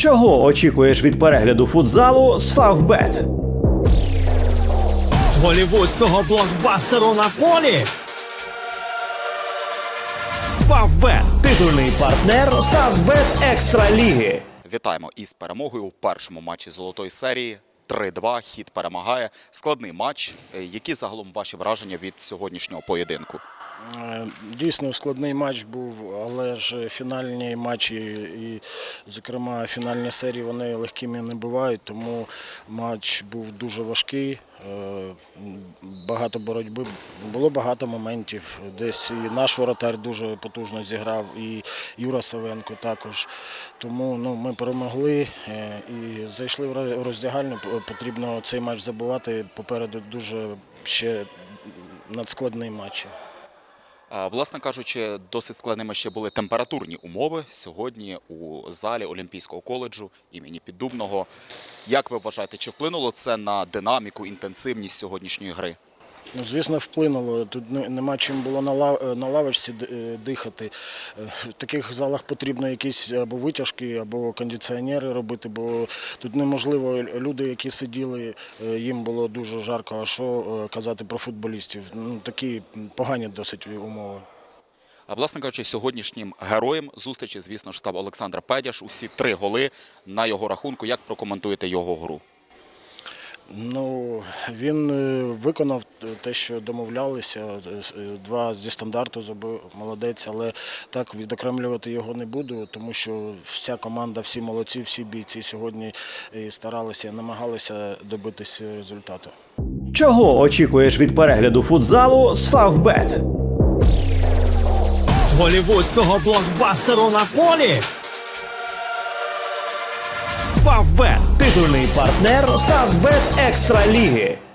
Чого очікуєш від перегляду футзалу з Фавбет? голівудського блокбастеру на полі. Фавбет Титульний партнер Фавбет Екстра Ліги. Вітаємо із перемогою у першому матчі золотої серії. 3-2, хід перемагає. Складний матч. Е, Які загалом ваші враження від сьогоднішнього поєдинку? Е, Дійсно складний матч був, але ж фінальні матчі і, зокрема, фінальні серії вони легкими не бувають, тому матч був дуже важкий. е, Багато боротьби, було багато моментів. Десь і наш воротар дуже потужно зіграв, і Юра Савенко також. Тому ну, ми перемогли е, і зайшли в роз- роздягальню. Потрібно цей матч забувати. Попереду дуже ще надскладний матч. Власне кажучи, досить складними ще були температурні умови сьогодні у залі Олімпійського коледжу імені Піддубного. Як ви вважаєте, чи вплинуло це на динаміку, інтенсивність сьогоднішньої гри? Ну, звісно, вплинуло. Тут нема чим було на, лав, на лавочці е, дихати. Е, В таких залах потрібно якісь або витяжки, або кондиціонери робити, бо тут неможливо люди, які сиділи, е, їм було дуже жарко. А що казати про футболістів? Ну, такі погані досить умови. А власне кажучи, сьогоднішнім героєм зустрічі, звісно ж, став Олександр Педяш. Усі три голи на його рахунку. Як прокоментуєте його гру? Ну, він е, виконав те, що домовлялися. Е, е, Два зі стандарту забив молодець, але так відокремлювати його не буду, тому що вся команда, всі молодці, всі бійці сьогодні старалися, намагалися добитися результату. Чого очікуєш від перегляду футзалу з Фавбет? голівудського блокбастеру на полі. Фавбет Титульний партнер САЗБЕТ Екстра Ліги.